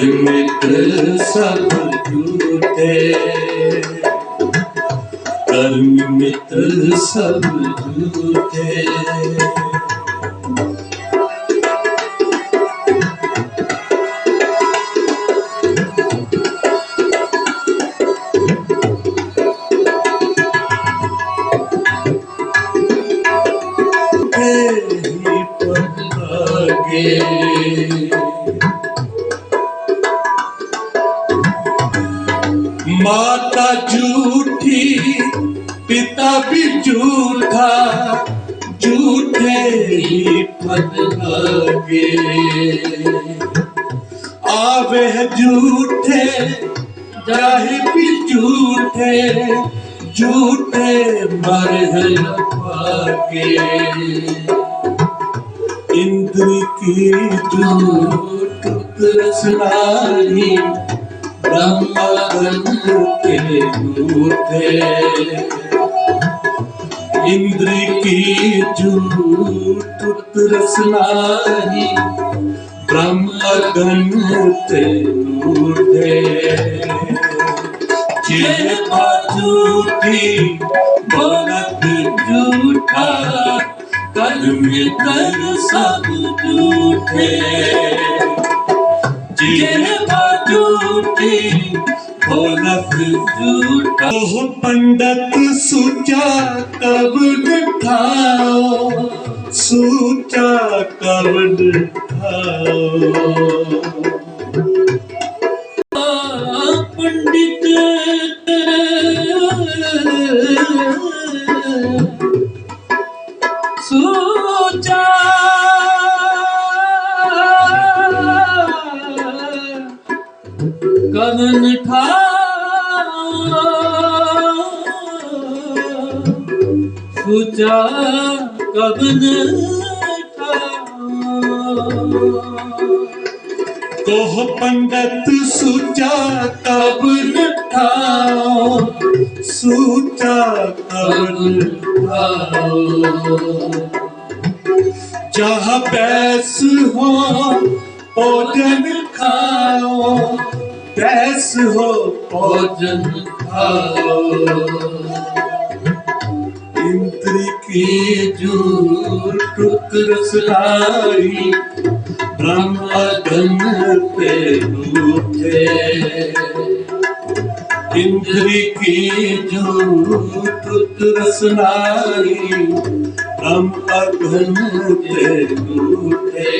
ਕਰ ਮਿੱਤਰ ਸਭ ਝੂਠੇ ਕਰ ਮਿੱਤਰ ਸਭ ਝੂਠੇ ਹੀ माता झूठी, पिता भी झूठा, झूठे ही फन लगे आवे झूठे, जाहे भी झूठे झूठे मरहल पागे इंद्र की झूठ रसनानी ब्रह्मगन के झूठे इंद्र की झूठ रसनारी ब्रह्मगन के झूठे चिल्पा झूठी बोलत झूठा कर मिलकर सब झूठे जिन झूठी बोलत झूठा ओह पंडित सुचा कब ठाओ सुचा कब ठाओ ਕਦਨ ਠਾਓ ਸੋਚਾ ਕਦਨ ਠਾਓ ਕੋਹ ਪੰਡਤ ਸੁਚਾ ਕਬ ਨਠਾਓ ਸੁਚਾ ਕਬ ਨਠਾਓ ਜਹ ਬੈਸ ਹੋ ਭੋਜਨ ਖਾਓ कैस हो भोजन खाओ इंद्र की झूठ रस लाई ब्रह्मगन पे रूठे इंद्र की झूठ रस लाई ब्रह्मगन पे रूठे